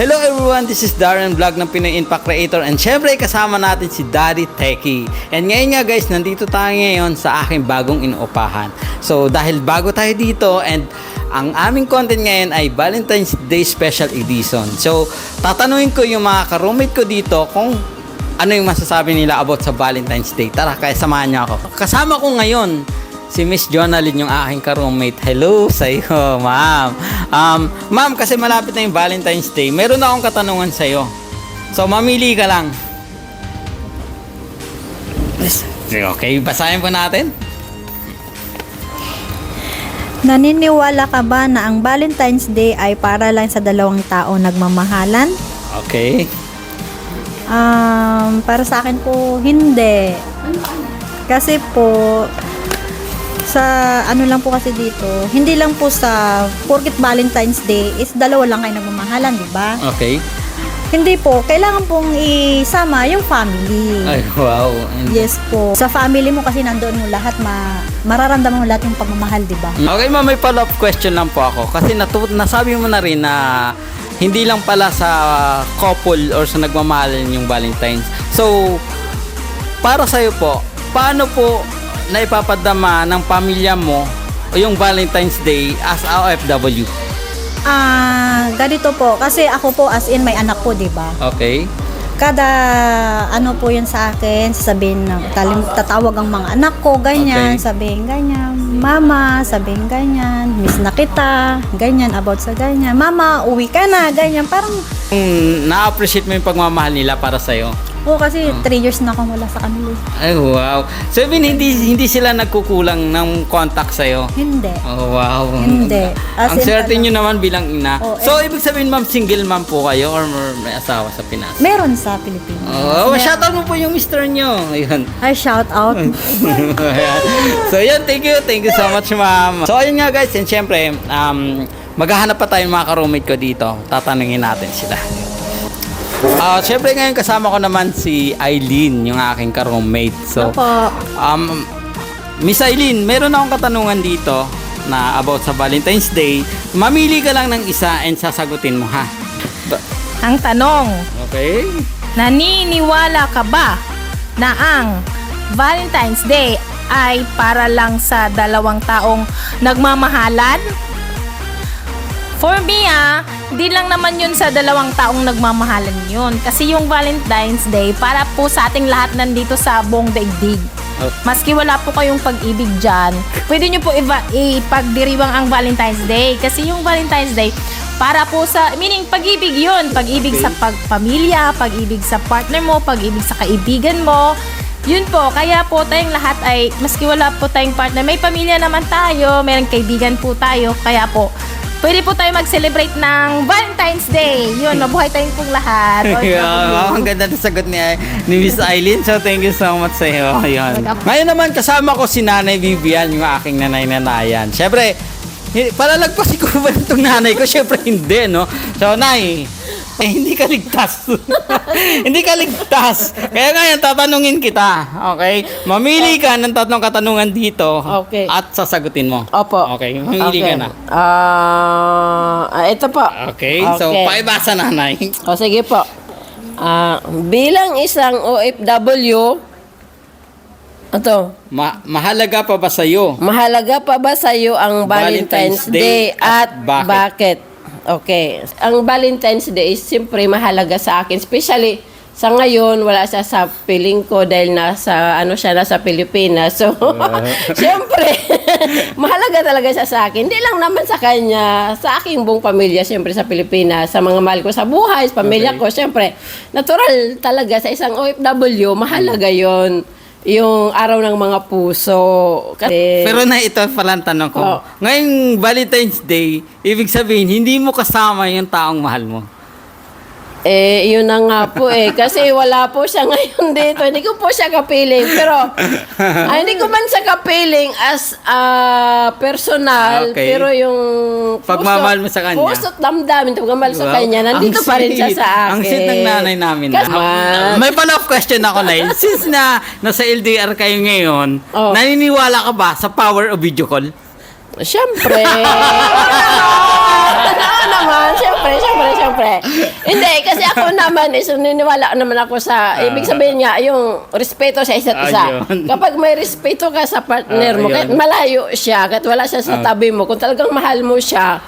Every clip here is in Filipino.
Hello everyone, this is Darren Vlog ng Pinoy Impact Creator and syempre kasama natin si Daddy Techie. And ngayon nga guys, nandito tayo ngayon sa aking bagong inuupahan. So dahil bago tayo dito and ang aming content ngayon ay Valentine's Day Special Edition. So tatanungin ko yung mga ka-roommate ko dito kung ano yung masasabi nila about sa Valentine's Day. Tara, kaya samahan niyo ako. Kasama ko ngayon si Miss Jonalyn, yung aking ka-roommate. Hello sa iyo, ma'am. Um, ma'am, kasi malapit na yung Valentine's Day, meron akong katanungan sa iyo. So, mamili ka lang. Okay, basahin po natin. Naniniwala ka ba na ang Valentine's Day ay para lang sa dalawang tao nagmamahalan? Okay. Um, para sa akin po, hindi. Kasi po, sa ano lang po kasi dito, hindi lang po sa porket Valentine's Day is dalawa lang kayo nagmamahalan, di ba? Okay. Hindi po, kailangan pong isama yung family. Ay, wow. And- Yes po. Sa family mo kasi nandoon mo lahat, ma mararamdaman mo lahat yung pagmamahal, di ba? Okay, ma'am, may follow-up question lang po ako. Kasi natu- nasabi mo na rin na hindi lang pala sa couple or sa nagmamahalan yung Valentine's. So, para sa'yo po, paano po naipapadama ng pamilya mo yung Valentine's Day as a OFW? Ah, ganito po. Kasi ako po as in may anak po, 'di ba? Okay? Kada ano po 'yun sa akin, sasabihin na talim, tatawag ang mga anak ko, ganyan, Okay. sabihin ganyan, mama, sabihin ganyan, miss na kita, ganyan about sa ganyan. Mama, uwi ka na, ganyan. Parang Mm, na-appreciate mo yung pagmamahal nila para sa'yo? Po kasi 3 years na akong wala sa kanila. Ay, wow. So, I mean, hindi, hindi sila nagkukulang ng contact sa'yo? Hindi. Oh, wow. Hindi. As Ang in, swerte ano- nyo naman bilang ina. Oh, so, ibig sabihin, ma'am, single ma'am po kayo or may asawa sa Pinas? Meron sa Pilipinas. Oh, shoutout mo po yung mister nyo. Ayun. Ay, shout out. Ayan. so, yun. Thank you. Thank you so much, ma'am. So, ayun nga, guys. And syempre, um, maghahanap pa tayo ng mga ka-roommate ko dito. Tatanungin natin sila. Ah, syempre ngayon kasama ko naman si Eileen, yung aking ka-roommate. So, Opo. Um, Miss Eileen, meron akong katanungan dito na about sa Valentine's Day. Mamili ka lang ng isa and sasagutin mo ha. Ang tanong, Okay? naniniwala ka ba na ang Valentine's Day ay para lang sa dalawang taong nagmamahalan? For me ah, di lang naman yun sa dalawang taong nagmamahalan yun. Kasi yung Valentine's Day, para po sa ating lahat nandito sa buong daigdig. Maski wala po kayong pag-ibig dyan, pwede nyo po iba, ipagdiriwang ang Valentine's Day. Kasi yung Valentine's Day, para po sa, meaning pag-ibig yun. Pag-ibig Okay. sa pagpamilya, pag-ibig sa partner mo, pag-ibig sa kaibigan mo. Yun po, kaya po tayong lahat ay, maski wala po tayong partner, may pamilya naman tayo, may kaibigan po tayo, kaya po, pwede po tayo mag-celebrate ng Valentine's Day. Yun, mabuhay tayong pong lahat. Yeah, ang ganda ng sagot ni, ni Miss Eileen. So, thank you so much sa iyo. Ayun. Ngayon naman, kasama ko si Nanay Vivian, yung aking nanay-nanayan. Siyempre, hi- palalagpasin ko ba itong nanay ko? Siyempre, hindi, no? So, Nay, eh, hindi ka ligtas. hindi ka ligtas. Kaya ngayon, tatanungin kita. Okay? Mamili ka ng tatlong katanungan dito. Okay. At sasagutin mo. Opo. Okay, mamili ka na. Ah, ah, ito po. Okay, so Okay. pakibasa nanay. O sige po. Ah, bilang isang OFW, ito, Ma- mahalaga pa ba sa'yo? mahalaga pa ba sa iyo ang Valentine's Valentine's, Day Day, at at, bakit? bakit? Okay. Ang Valentine's Day is siyempre mahalaga sa akin. Especially sa ngayon, wala siya sa piling ko dahil nasa, ano siya, nasa Pilipinas. So, siyempre, mahalaga talaga siya sa akin. Hindi lang naman sa kanya, sa aking buong pamilya, siyempre sa Pilipinas, sa mga mahal ko sa buhay, sa pamilya Okay. ko, siyempre, natural talaga sa isang OFW, mahalaga yon yung araw ng mga puso. Kasi, Pero na ito pala ang tanong ko. Oh. Ngayong Valentine's Day, ibig sabihin, hindi mo kasama yung taong mahal mo. Eh, yun na nga po eh. Kasi wala po siya ngayon dito. Hindi ko po siya kapiling. Pero, ah, hindi ko man siya kapiling as ah, personal. Okay. Pero yung... Pagmamahal mo sa kanya. Puso't damdamin. Pagmamahal sa kanya. Nandito Ang pa rin siya sweet. sa akin. Ang sweet ng nanay namin. Kasi, Ah, May follow-up question ako na Since na nasa LDR kayo ngayon, Oh. naniniwala ka ba sa power of video call? Siyempre. Hindi, kasi ako naman, is, naniniwala naman ako sa, ibig sabihin niya, yung respeto sa isa't isa. Ayun. Kapag may respeto ka sa partner mo, Ah, kahit ayun. malayo siya, kahit wala siya sa tabi mo, kung talagang mahal mo siya,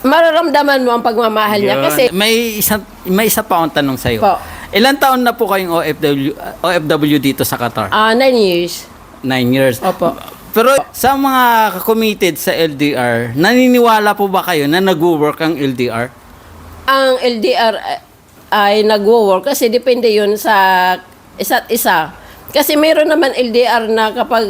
mararamdaman mo ang pagmamahal niya. Yun. Kasi, may isa may isa pa akong tanong sa iyo. Po. Ilan taon na po kayong OFW OFW dito sa Qatar? ah, nine years. Nine years. Opo. Pero sa mga committed sa LDR, naniniwala po ba kayo na nag-work ang LDR? Ang LDR ay nagwo-work kasi depende yun sa isa't isa. Kasi meron naman LDR na kapag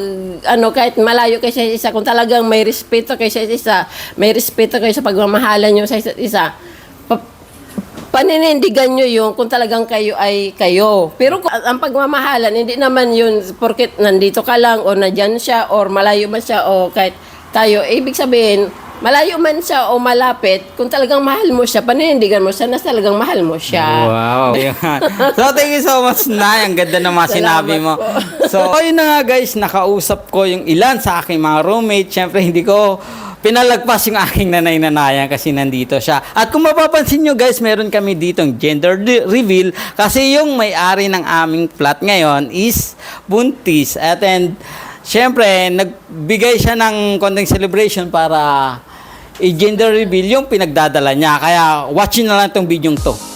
ano kahit malayo kayo sa isa kung talagang may respeto kayo sa isa, may respeto kayo sa pagmamahalan nyo sa isa't isa. Pa- paninindigan nyo yung kung talagang kayo ay kayo. Pero kung ang pagmamahalan, hindi naman yun porket nandito ka lang o nandyan siya or malayo man siya o kahit tayo. Ibig sabihin, malayo man siya o malapit, kung talagang mahal mo siya, paninindigan mo siya na talagang mahal mo siya. Wow. So, thank you so much, Nay. Ang ganda ng mga sinabi mo. Salamat So, ayun na nga guys, nakausap ko yung ilan sa aking mga roommate. Siyempre, hindi ko pinalagpas yung aking nanay-nanayan kasi nandito siya. At kung mapapansin nyo guys, meron kami ditong gender de- reveal kasi yung may-ari ng aming flat ngayon is buntis. At then, Siyempre, nagbigay siya ng konting celebration para i-gender reveal yung pinagdadala niya. Kaya watchin na lang itong video to.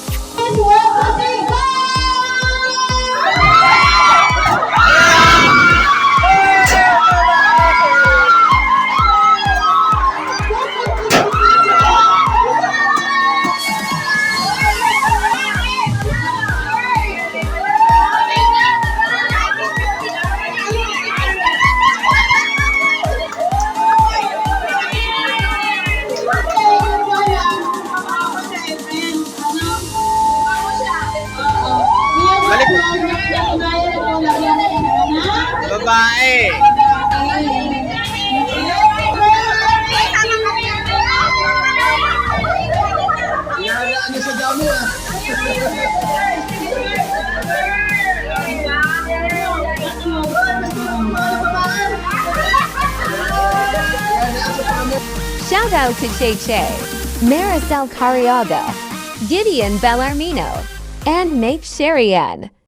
Shout out to Che Che, Maricel Carriaga, Gideon Bellarmino, and Nate Sherian.